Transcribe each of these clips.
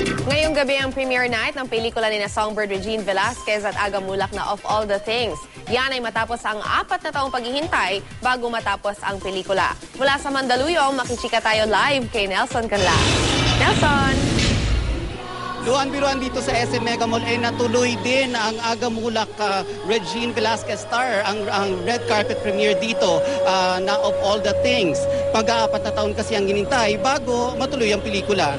Ngayong gabi ang premiere night ng pelikula ni na Songbird Regine Velasquez at Aga Mulak na Of All the Things. Yan ay matapos ang apat na taong paghihintay bago matapos ang pelikula. Mula sa Mandaluyong, makichika tayo live kay Nelson Canla. Nelson! Luan-biruan dito sa SM Mega Mall ay natuloy din ang Agamulak uh, Regine Velasquez star ang, ang red carpet premiere dito ah, na of all the things. Pag-aapat na taon kasi ang ginintay bago matuloy ang pelikula.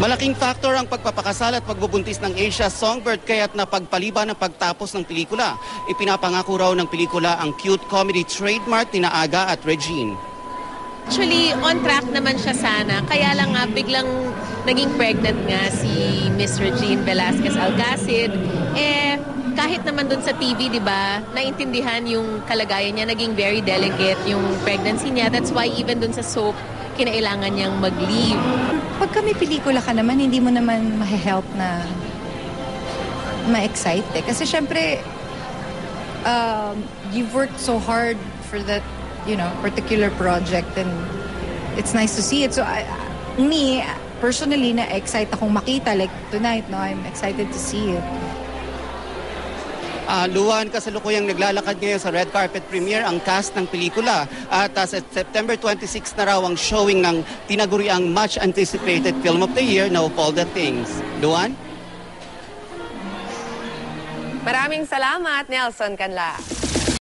Malaking factor ang pagpapakasal at pagbubuntis ng Asia Songbird kaya't napagpaliban ng pagtapos ng pelikula. Ipinapangako raw ng pelikula ang cute comedy trademark ni Aga at Regine. Actually, on track naman siya sana. Kaya lang nga, biglang naging pregnant nga si Miss Regine Velasquez Alcacid. Eh, kahit naman dun sa TV, di ba, naintindihan yung kalagayan niya, naging very delicate yung pregnancy niya. That's why even dun sa soap, kinailangan niyang mag-leave. Pagka may pelikula ka naman, hindi mo naman mahe-help na ma-excite eh. Kasi syempre, um, you've worked so hard for that, you know, particular project and it's nice to see it. So, I, me, personally, na-excite akong makita. Like tonight, no, I'm excited to see it. Ah, Luwan, kasalukuyang naglalakad ngayon sa red carpet premiere ang cast ng pelikula. At ah, sa September 26 na raw ang showing ng tinaguriang much anticipated film of the year na Of All the Things. Luwan? Maraming salamat, Nelson Canla.